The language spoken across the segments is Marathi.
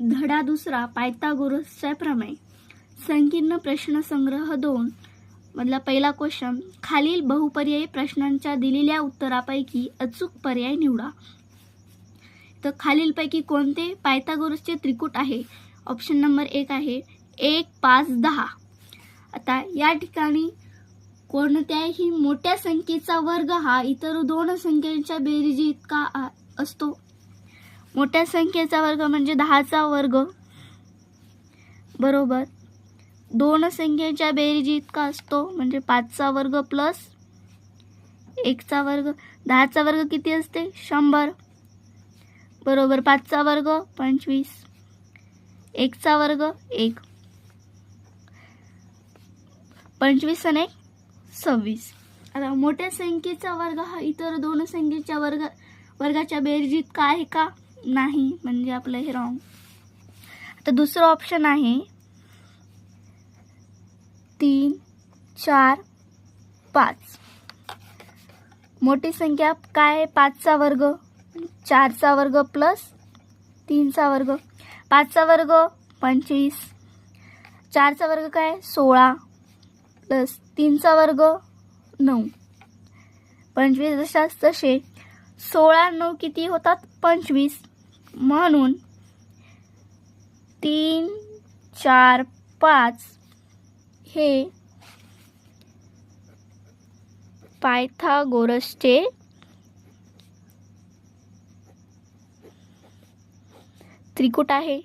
धडा दुसरा पायथागोरसचा प्रमेय संकीर्ण प्रश्नसंग्रह दोन मधला पहिला क्वेश्चन खालील बहुपर्यायी प्रश्नांच्या दिलेल्या उत्तरापैकी अचूक पर्याय निवडा. तर खालीलपैकी कोणते पायथागोरसचे त्रिकूट आहे? ऑप्शन नंबर एक आहे एक पाच दहा. आता या ठिकाणी कोणत्याही मोठ्या संख्येचा वर्ग हा इतर दोन संख्यांच्या बेरीजी इतका असतो. मोठ्या संख्येचा वर्ग म्हणजे दहाचा वर्ग. बरोबर? दोन संख्येच्या बेरीज इतका असतो म्हणजे पाचचा वर्ग प्लस एकचा वर्ग. दहाचा वर्ग किती असते? शंभर. बरोबर? पाचचा वर्ग पंचवीस. एकचा वर्ग एक. पंचवीस आणि एक सव्वीस. आता मोठ्या संख्येचा वर्ग हा इतर दोन संख्येच्या वर्ग वर्गाच्या बेरीज इतका आहे का? नाही म्हणजे आपलं हे रॉंग आता दुसरं ऑप्शन आहे. तीन चार पाच. मोठी संख्या काय पाचचा वर्ग. चारचा वर्ग प्लस तीनचा वर्ग. पाचचा वर्ग पंचवीस. चारचा वर्ग काय? सोळा. प्लस तीनचा वर्ग नऊ. पंचवीस जशाच तसे. सोळा नऊ किती होतात? पंचवीस. म्हणून तीन चार पाच हे पायथागोरसचे त्रिकूट आहे.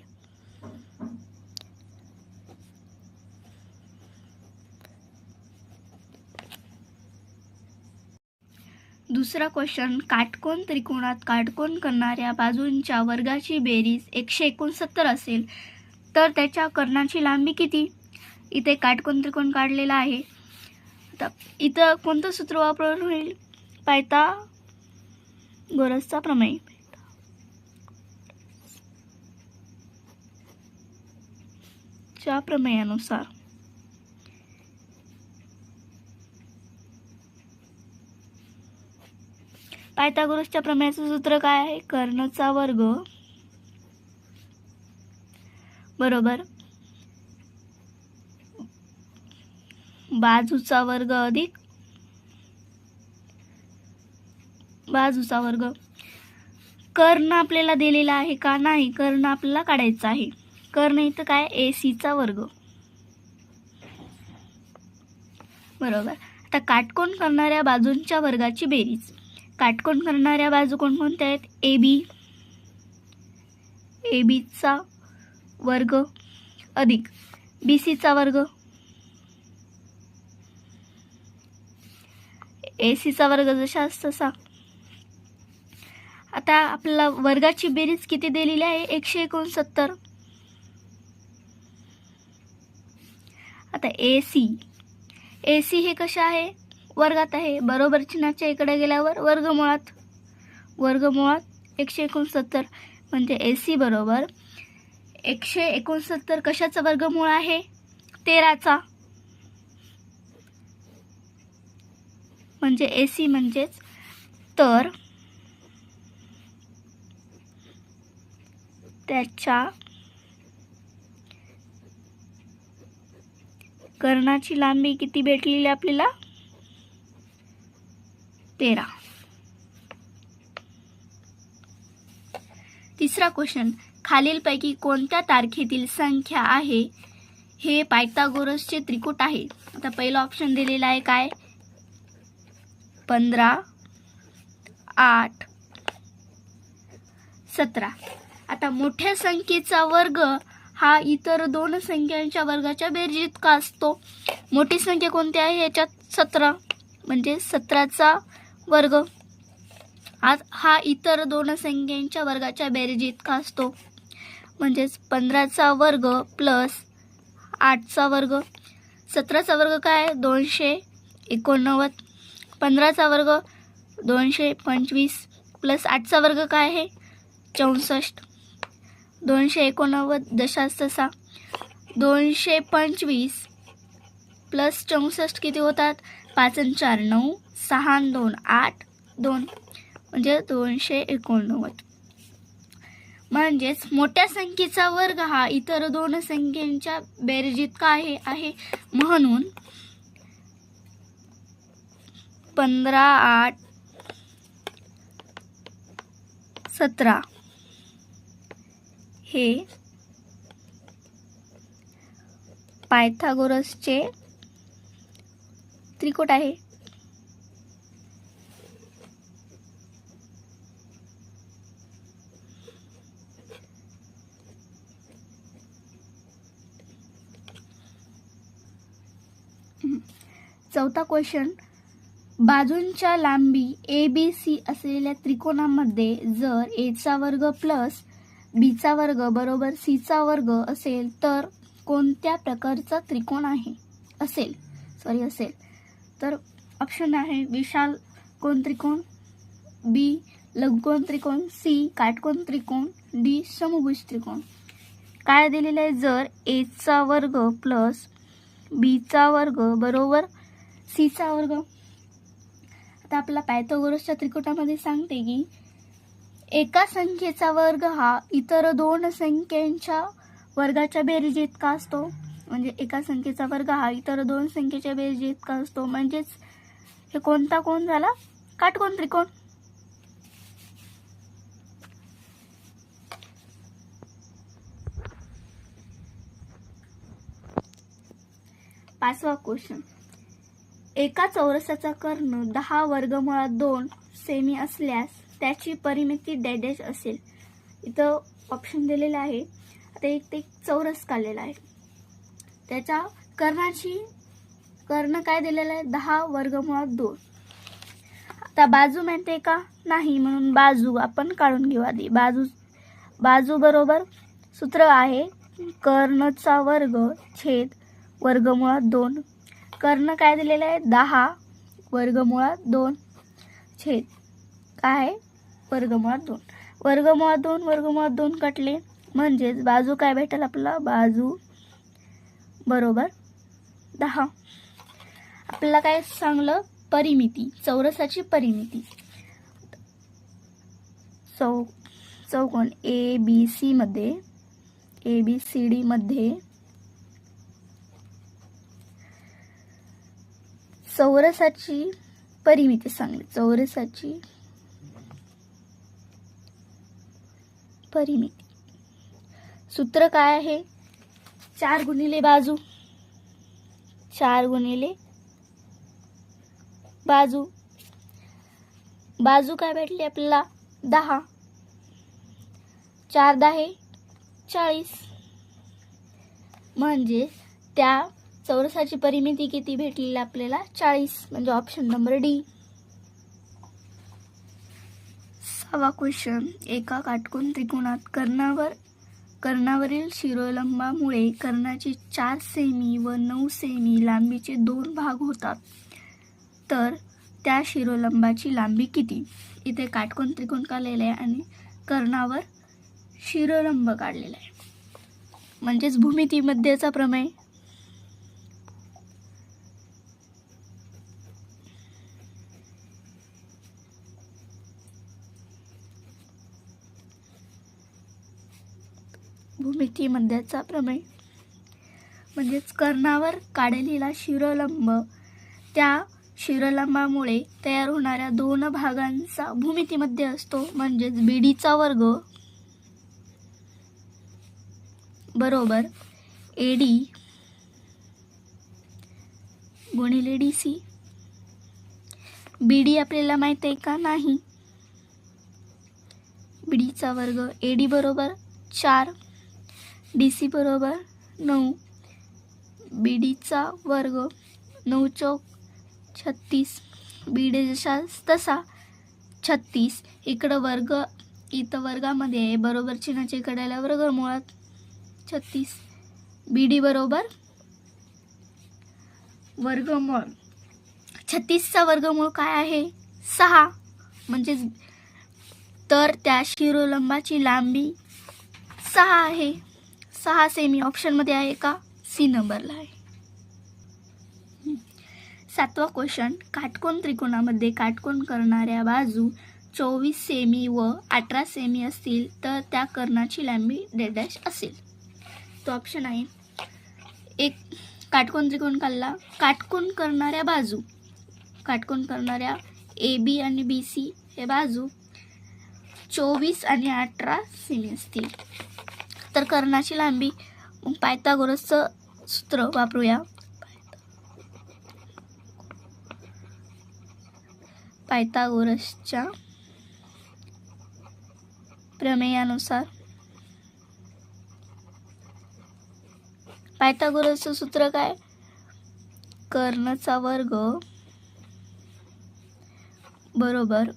दुसरा क्वेश्चन काटकोन त्रिकोणात काटकोन करणाऱ्या बाजूंच्या वर्गाची बेरीज एकशे एकोणसत्तर असेल तर त्याच्या कर्णाची लांबी किती? इथे काटकोन त्रिकोण काढलेला आहे. आता इथं कोणतं सूत्र वापरून होईल? पायता गोरसचा प्रमेय. च्या प्रमेयानुसार. पायथागोरसच्या प्रमेयाचं सूत्र काय आहे? कर्णचा वर्ग. बरोबर? बाजूचा वर्ग अधिक बाजूचा वर्ग. कर्ण आपल्याला दिलेला आहे का नाही? कर्ण आपल्याला काढायचा आहे. कर्ण इथं काय? ए सीचा वर्ग. बरोबर? आता काटकोन करणाऱ्या बाजूंच्या वर्गाची बेरीज. काटकोन करणाऱ्या बाजू कोणकोणत्या आहेत? A B. ए बीचा वर्ग अधिक. बी सीचा वर्ग. ए सीचा वर्ग जशाच तसा. आता आपल्याला वर्गाची बेरीज किती दिलेली आहे? एकशे एकोणसत्तर. आता ए सी. ए सी हे कसे आहे? वर्गात आहे. बरोबर चिन्हाच्या इकडे गेल्यावर वर्गमुळात वर्गमुळात एकशे एकोणसत्तर म्हणजे ए सी बरोबर. एकशे एकोणसत्तर कशाचा वर्गमूळ आहे? तेराचा. म्हणजे ए सी म्हणजेच तर त्याच्या कर्णाची लांबी किती भेटलेली आपल्याला? तेरा. तिसरा क्वेश्चन खालीलपैकी कोणत्या तारखेतील संख्या आहे? हे पायथागोरसचे त्रिकूट आहे. आता पहिलं ऑप्शन दिलेला आहे काय? पंधरा आठ सतरा. आता मोठ्या संख्येचा वर्ग हा इतर दोन संख्यांच्या वर्गाच्या बेरजीत का असतो. मोठी संख्या कोणती आहे? याच्यात सतरा. म्हणजे सतराचा वर्ग. आज हा इतर दोन संख्यांच्या वर्गाच्या बेरीज इतका असतो. म्हणजेच पंधराचा वर्ग प्लस आठचा वर्ग. सतराचा वर्ग काय? आहे? दोनशे एकोणनव्वद. पंधराचा वर्ग दोनशे पंचवीस. प्लस आठचा वर्ग काय आहे? चौसष्ट. दोनशे एकोणनव्वद दशास तसा दोनशे पंचवीस. प्लस चौसष्ट किती होतात? पाच आणि चार नऊ. सहा दोन आठ दोन म्हणजे दोनशे एकोणनव्वद. म्हणजेच मोठ्या संख्येचा वर्ग हा इतर दोन संख्येच्या बेरजीत आहे आहे. म्हणून पंधरा आठ सतरा हे पायथागोरसचे त्रिकोट आहे. चौथा क्वेश्चन बाजूंच्या लांबी ए बी सी असलेल्या त्रिकोणामध्ये जर एचा वर्ग प्लस बीचा वर्ग बरोबर सीचा वर्ग असेल तर कोणत्या प्रकारचा त्रिकोण आहे? असेल. सॉरी असेल. तर ऑप्शन आहे विशाल कोण त्रिकोण? बी लघुकोण त्रिकोण. सी काटकोण त्रिकोण. डी समभुज त्रिकोण. काय दिलेलं आहे जर एचा वर्ग प्लस बीचा वर्ग बरोबर सीचा वर्ग. आता आपला पायथोगोरसच्या त्रिकोटामध्ये सांगते की एका संख्येचा वर्ग हा इतर दोन संख्यांच्या वर्गाच्या बेरीज इतका असतो? म्हणजे एका संख्येचा वर्ग हा इतर दोन संख्येच्या बेरीज इतका असतो? म्हणजेच हे कोणता कोण झाला? काटकोण त्रिकोण. पाचवा क्वेश्चन एका चौरसाचा कर्ण दहा वर्गमुळात दोन सेमी असल्यास त्याची परिमिती डॅडेज असेल. इथं ऑप्शन दिलेलं आहे. आता एक ते चौरस काढलेला आहे. त्याच्या कर्णाची कर्ण काय दिलेलं आहे? दहा वर्गमुळात दोन. आता बाजू माहिती का? नाही म्हणून बाजू आपण काढून घेऊ आधी. बाजू बाजू बरोबर सूत्र आहे. कर्णचा वर्ग छेद वर्गमुळात दोन. कर्ण काय दिलेलं आहे? दहा. वर्गमुळात दोन. छेद. काय वर्गमुळात दोन. वर्गमुळात दोन वर्गमुळात दोन कटले. म्हणजेच बाजू काय भेटेल आपला बाजू बरोबर दहा. आपल्याला काय सांगलं? परिमिती. चौरसाची परिमिती. चौ चौकोन ए बी सीमध्ये ए बी सी डीमध्ये चौरसाची परिमिती सांगली. चौरसाची परिमिती. सूत्र काय आहे? चार गुणिले बाजू. चार गुणिले बाजू. बाजू काय भेटली आपल्याला? दहा. चार दहा चाळीस. म्हणजे त्या चौरसाची परिमिती किती भेटलेली आपल्याला? चाळीस. म्हणजे ऑप्शन नंबर डी सहावा क्वेश्चन एका काटकोन त्रिकोणात कर्णावर कर्णावरील शिरोलंबामुळे कर्णाची चार सेमी व नऊ सेमी लांबीचे दोन भाग होतात. तर त्या शिरोलंबाची लांबी किती? इथे काटकोन त्रिकोण काढलेलं आहे आणि कर्णावर शिरोलंब काढलेला आहे. म्हणजेच भूमितीमध्येचा प्रमेय. भूमिती मध्याचा प्रमेय म्हणजेच कर्णावर काढलेला शिरोलंब. त्या शिरोलंबामुळे तयार होणाऱ्या दोन भागांचा भूमितीमध्ये असतो. म्हणजेच बीडीचा वर्ग. बरोबर. एडी गुणिले डी सी बीडी आपल्याला माहीत आहे का? नाही. बीडीचा वर्ग. एडी बरोबर चार. डी सी बरोबर नऊ बी डीचा वर्ग नऊ चौक छत्तीस बी डी जसा तसा छत्तीस. इकडं वर्ग इथं वर्गामध्ये आहे. बरोबर चिन्हाच्या इकडे आल्या वर्ग मुळात छत्तीस. बी डी बरोबर वर्गमूळ. छत्तीसचा वर्गमूळ काय आहे? सहा. म्हणजेच तर त्या शिरोलंबाची लांबी सहा आहे. सहा सेमी ऑप्शनमध्ये आहे का? सी नंबरला आहे. सातवा क्वेश्चन काटकोन त्रिकोणामध्ये काटकोन करणाऱ्या बाजू चोवीस सेमी व अठरा सेमी असतील तर त्या कर्णाची लांबी डेड डॅश असेल. तो ऑप्शन आहे. एक काटकोन त्रिकोण काढला. काटकोन करणाऱ्या बाजू काटकोन करणाऱ्या ए बी आणि बी सी हे बाजू चोवीस आणि अठरा सेमी असतील. तर कर्णाची लांबी मग पायथागोरसचं सूत्र वापरूया. पायथागोरसच्या प्रमेयानुसार. पायथागोरसचं सूत्र काय? कर्णचा वर्ग बरोबर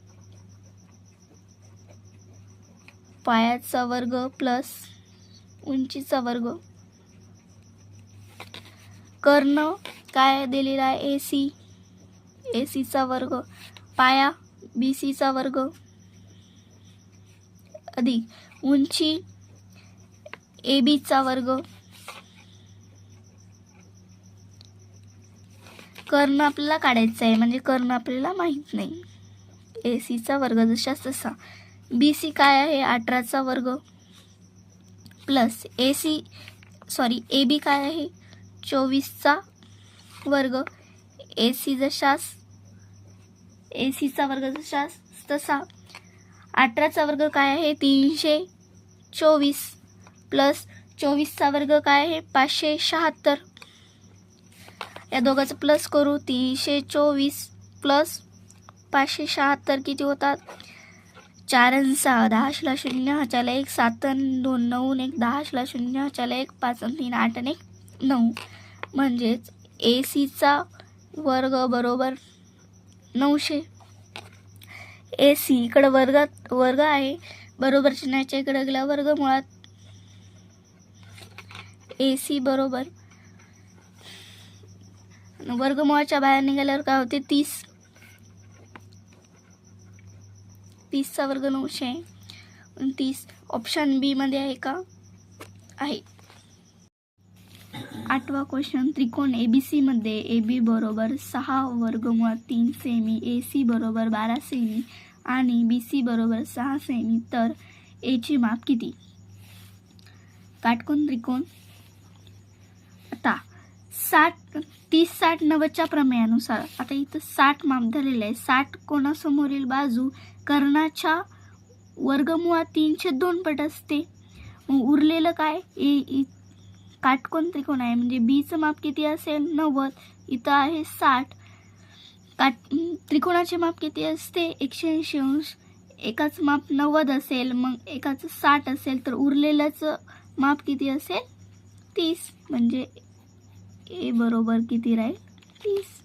पायाचा वर्ग प्लस उंचीचा वर्ग. कर्ण काय दिलेला आहे? ए सी ए सीचा वर्ग. पाया बी सीचा वर्ग. अधिक. उंची ए बीचा वर्ग. कर्ण आपल्याला काढायचा आहे म्हणजे कर्ण आपल्याला माहीत नाही. ए सीचा वर्ग जशाच तसा. बी सी काय आहे? अठराचा वर्ग. Plus A C sorry A B काय आहे? चोवीसचा वर्ग. ए सी जशास ए सीचा वर्ग जशास तसा. अठराचा वर्ग काय आहे? तीनशे चोवीस. प्लस चोवीसचा वर्ग काय आहे? पाचशे शहात्तर. या दोघांचं प्लस करू तीनशे चोवीस. प्लस पाचशे शहात्तर किती होतात? चार आणि सहा दहा शिला शून्य ह्याच्याला एक सात आणि दोन नऊ एक दहा शिला शून्य ह्याच्याला एक पाच आणि तीन आठ आणि एक नऊ. म्हणजेच ए सीचा वर्ग बरोबर नऊशे. ए सी इकडं वर्गात वर्ग आहे. बरोबर चिन्हाच्या इकडे गेल्या वर्गमुळात ए सी बरोबर. वर्गमुळाच्या बाहेर निघाल्यावर काय होते? तीस. तीसचा वर्ग नऊशे तीस. ऑप्शन बीमध्ये आहे का? आहे. आठवा क्वेश्चन त्रिकोण ए बी सीमध्ये ए बी बरोबर सहा वर्गमुळात तीन सेमी ए सी बरोबर बारा सेमी आणि बी सी बरोबर सहा सेमी तर एची माप किती? काटकोन त्रिकोण. आता साठ तीस साठ नव्वदच्या प्रमेयानुसार. आता इथं साठ माप झालेलं आहे. साठ कोणासमोरील बाजू कर्णाच्या वर्गमुळात तीनशे दोन पट असते. मग उरलेलं काय? ए इ- काटकोन त्रिकोण आहे. म्हणजे बीचं माप किती असेल? नव्वद. इथं आहे साठ. काट त्रिकोणाचे माप किती असते? एकशे ऐंशी अंश. एकाचं माप नव्वद असेल मग एकाचं साठ असेल तर उरलेल्याचं माप किती असेल? तीस. म्हणजे ए बरोबर किती राहील? तीस.